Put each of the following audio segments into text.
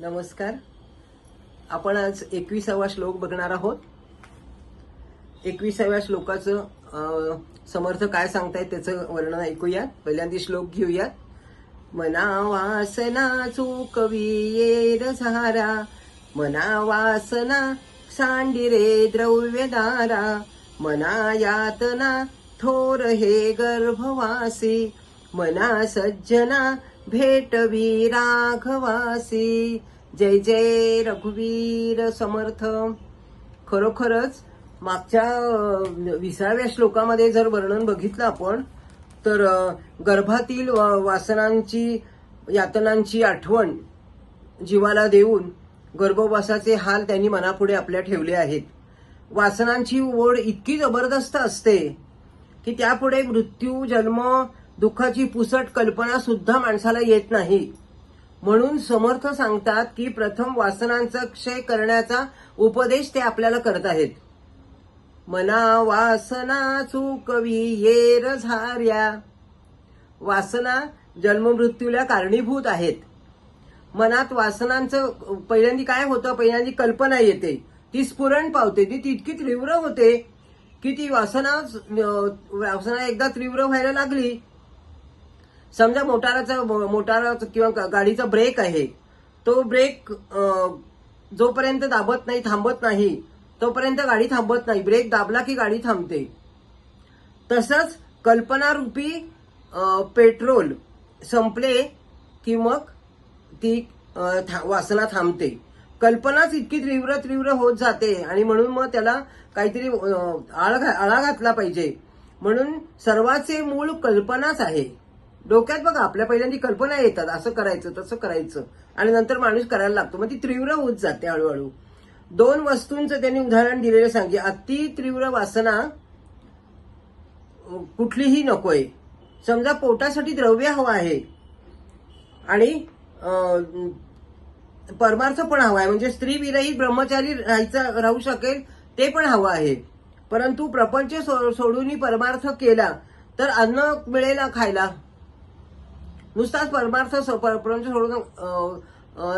नमस्कार. आपण आज एकविसावा श्लोक बघणार आहोत. एकविसाव्या श्लोकाचं समर्थ काय सांगतायत त्याचं वर्णन ऐकूयात. पहिल्यांदा श्लोक घेऊयात. मना वासना चूकवियेर झारा मना वासना सांडिरे द्रव्यदारा मना यातना थोर हे गर्भवासी मना सज्जना भेटवी राघवासी. जय जय रघुवीर समर्थ. खरोखरच मागच्या विसाव्या श्लोकामध्ये जर वर्णन बघितलं आपण तर गर्भातील वासनांची यातनांची आठवण जीवाला देऊन गर्भवासाचे हाल त्यांनी मनापुढे आपल्या ठेवले आहेत. वासनांची ओढ इतकी जबरदस्त असते की त्यापुढे मृत्यू जन्म दुःखाची पुसट कल्पना सुद्धा माणसाला येत नाही. म्हणून समर्थ सांगतात की प्रथम वासनांचा क्षय करण्याचा उपदेश ते आपल्याला करत आहेत. मना वासना चुकवी येर झार्या वासना जन्ममृत्यूला कारणीभूत आहेत. मनात वासनांचं पहिल्यांदी काय होतं? पहिल्यांदी कल्पना येते. ती स्फुरण पावते. ती तितकी तीव्र होते की ती वासना वासना एकदा तीव्र व्हायला लागली समजा मोटाराचा मोटाराचं किंवा गाडीचा ब्रेक आहे तो ब्रेक जोपर्यंत दाबत नाही थांबत नाही तोपर्यंत गाडी थांबत नाही. ब्रेक दाबला की गाडी थांबते. तसंच कल्पनारूपी पेट्रोल संपले की मग ती था- वासना थांबते. कल्पनाच इतकी तीव्र तीव्र होत जाते आणि म्हणून मग त्याला काहीतरी आळ घा- आळा घातला पाहिजे. म्हणून सर्वाचे मूळ कल्पनाच आहे. डोक्यात बघा आपल्या पहिल्यांदा कल्पना येतात असं करायचं तसं करायचं. आणि नंतर माणूस करायला लागतो. मग ती तीव्र होत जाते हळूहळू. दोन वस्तूंचं त्यांनी उदाहरण दिलेलं सांगे अति तीव्र वासना कुठलीही नकोय समजा पोटासाठी द्रव्य हवं आहे. आणि परमार्थ पण हवा आहे. म्हणजे स्त्री विरहित ब्रह्मचारी राहायचा राहू शकेल ते पण हवं आहे. परंतु प्रपंच सो- सोडून परमार्थ केला तर अन्न मिळेल ना खायला? नुसताच परमार्थ स- सोडून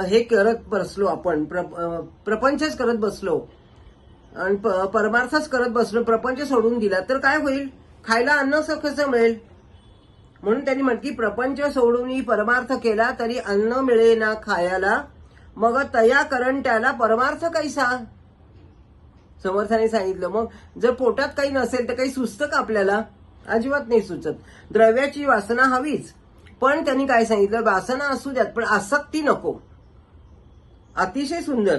हे करत बसलो आपण. प्रपंचच करत बसलो. आणि प- परमार्थच करत बसलो. प्रपंच सोडून दिला तर काय होईल? खायला अन्न कसं मिळेल. म्हणून त्यांनी म्हटलं की प्रपंच सोडून परमार्थ केला तरी अन्न मिळेना खायला. मग तया करण त्याला परमार्थ कैसा? समर्थाने सांगितलं. मग जर पोटात काही नसेल तर काही सुचतं का आपल्याला? अजिबात नाही सुचत. द्रव्याची वासना हवीच. पण त्यांनी काय सांगितलं? वासना असू द्यात पण आसक्ती नको. अतिशय सुंदर.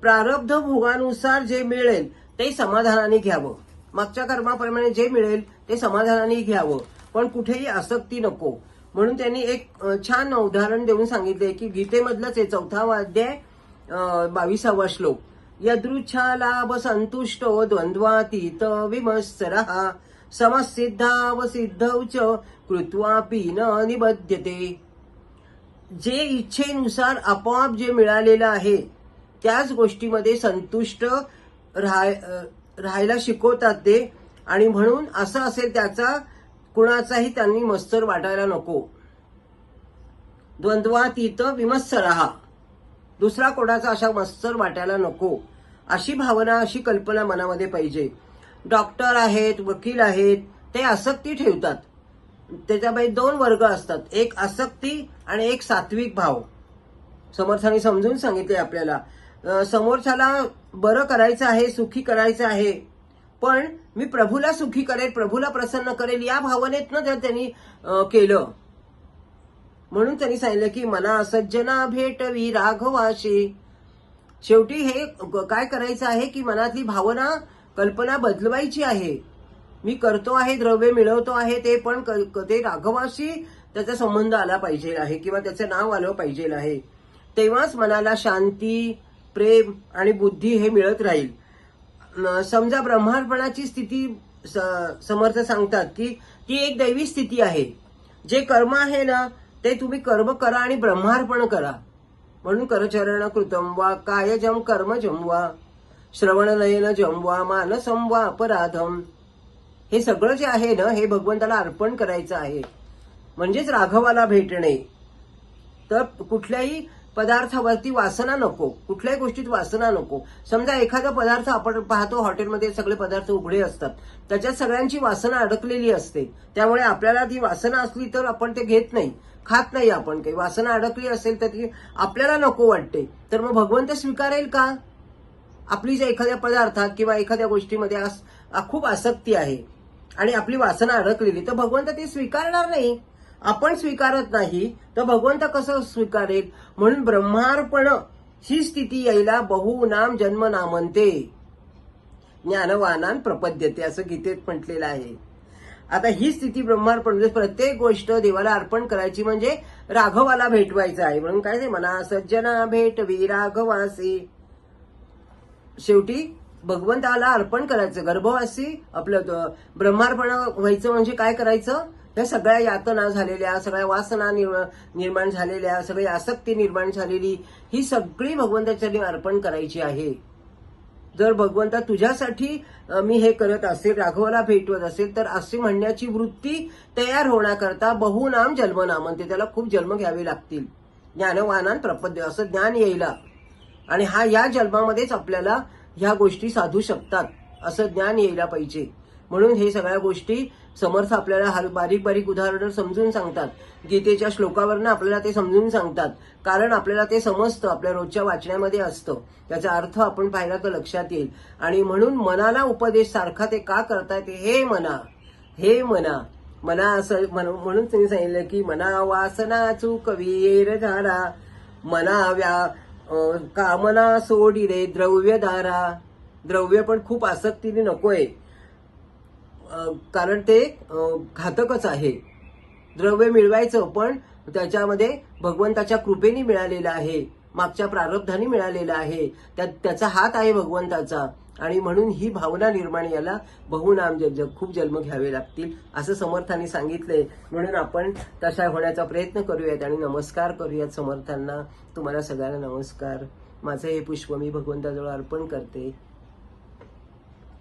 प्रारब्ध भोगानुसार जे मिळेल ते समाधानाने घ्यावं. मागच्या कर्माप्रमाणे जे मिळेल ते समाधानाने घ्यावं. पण कुठेही आसक्ती नको. म्हणून त्यांनी एक छान उदाहरण देऊन सांगितले की गीतेमधलंच आहे चौथा वाद्याय बावीसावा श्लोक. यदृच्छा लाभ संतुष्टो द्वंद्वातीत विमत्सरः समसिद्धावसिद्धौ च कृत्वापि न निबध्यते. जे इच्छेनुसार आपोआप जे मिळालेलं आहे त्याच गोष्टीमध्ये संतुष्ट राहाय राहायला शिकवतात ते. आणि म्हणून असं असेल त्याचा कुणाचाही त्यांनी मत्सर वाटायला नको. द्वंद्वातीत विमत्सर. राहा दुसरा कोणाचा अशा मत्सर वाटायला नको. अशी भावना अशी कल्पना मनामध्ये पाहिजे. डॉक्टर आहेत वकील आहेत ते आसक्ती ठेवतात. त्याच्यापैकी दोन वर्ग असतात. एक आसक्ती आणि एक सात्विक भाव. समर्थाने समजून सांगितले आपल्याला. समोरच्याला बरं करायचं आहे सुखी करायचं आहे पण मी प्रभूला सुखी करेल प्रभूला प्रसन्न करेल या भावनेतनं जर त्यांनी केलं. म्हणून त्यांनी सांगितलं की मला सज्जना भेटवी राघवाशी. शेवटी हे काय करायचं आहे की मनातली भावना कल्पना बदलवायची आहे. मी करतो आहे द्रव्य मिळवतो आहे ते पण क- ते राघवाशी त्याचा संबंध आला पाहिजे आहे किंवा त्याचं नाव आलं पाहिजे आहे. तेव्हाच मनाला शांती प्रेम आणि बुद्धी हे मिळत राहील. समजा ब्रह्मार्पणाची स्थिती स- समर्थ सांगतात की ती एक दैवी स्थिती आहे. जे कर्म आहे ना ते तुम्ही कर्म करा आणि ब्रह्मार्पण करा. म्हणून करचरण कृतम वा कायजम कर्म वा. श्रवण नयन जमवा मान वा अपराधम हे सगळं जे आहे ना हे भगवंताला अर्पण करायचं आहे. म्हणजेच राघवाला भेटणे. तर कुठल्याही पदार्थावरती वासना नको. कुठल्याही गोष्टीत वासना नको. समजा एखादा पदार्थ आपण पाहतो हॉटेलमध्ये सगळे पदार्थ उघडे असतात. त्याच्यात सगळ्यांची वासना अडकलेली असते. त्यामुळे आपल्याला ती वासना असली तर आपण ते घेत नाही. खात नाही आपण. काही वासना अडकली असेल तर ती आपल्याला नको वाटते. तर मग भगवंत स्वीकारेल का? आपली ज्या एखाद्या पदार्थात किंवा एखाद्या गोष्टीमध्ये आस- खूप आसक्ती आहे आणि आपली वासना अडकलेली तर भगवंत ती स्वीकारणार नाही. आपण स्वीकारत नाही तर भगवंत कसं स्वीकारेल? म्हणून ब्रह्मार्पण ही स्थिती यायला बहुनाम जन्म नामनते ज्ञानवानान प्रपद्यते असं गीतेत म्हटलेलं आहे. आता ही स्थिती ब्रह्मार्पण म्हणजे प्रत्येक गोष्ट देवाला अर्पण करायची म्हणजे राघवाला भेटवायचं आहे. म्हणून काय ते म्हणा सज्जना भेटवी राघवासी. शेवटी भगवंताला अर्पण करायचं गर्भवासी आपलं ब्रह्मार्पण व्हायचं म्हणजे काय करायचं? या सगळ्या यातना झालेल्या सगळ्या वासना निर्माण झालेल्या सगळी आसक्ती निर्माण झालेली ही सगळी भगवंताच्या अर्पण करायची आहे. जर भगवंता तुझ्यासाठी मी हे करत असेल राघवाला भेटवत असेल तर असे म्हणण्याची वृत्ती तयार होण्याकरता बहुनाम जन्मनाम म्हणते त्याला खूप जन्म घ्यावे लागतील. ज्ञानवानान प्रपद्य असं ज्ञान यायला. आणि हा या जन्मामध्येच आपल्याला ह्या गोष्टी साधू शकतात असं ज्ञान यायला पाहिजे. म्हणून हे सगळ्या गोष्टी समर्थ आपल्याला बारीक बारीक उदाहरणं समजून सांगतात. गीतेच्या श्लोकावरनं आपल्याला ते समजून सांगतात. कारण आपल्याला ते समजतं आपल्या रोजच्या वाचण्यामध्ये असतं. त्याचा अर्थ आपण पाहिला तर लक्षात येईल. आणि म्हणून मनाला उपदेश सारखा ते का करतायत? हे मना हे मना. मना असं म्हणून तुम्ही सांगितलं की मना वासना चूकवीर झाला. मना व्या कामना सोडी रे द्रव्यदारा द्रव्य पण खूप आसक्तीने नकोय. कारण ते घातकच आहे. द्रव्य मिळवायचं पण त्याच्यामध्ये भगवंताच्या कृपेने मिळालेलं आहे. मागच्या प्रारब्धाने मिळालेला आहे. त्या त्याचा हात आहे भगवंताचा. आणि म्हणून ही भावना निर्माण याला बहुनाम जग खूप जन्म घ्यावे लागतील असं समर्थांनी सांगितलंय. म्हणून आपण तशा होण्याचा प्रयत्न करूयात आणि नमस्कार करूयात समर्थांना. तुम्हाला सगळ्यांना नमस्कार. माझं हे पुष्प मी भगवंताजवळ अर्पण करते.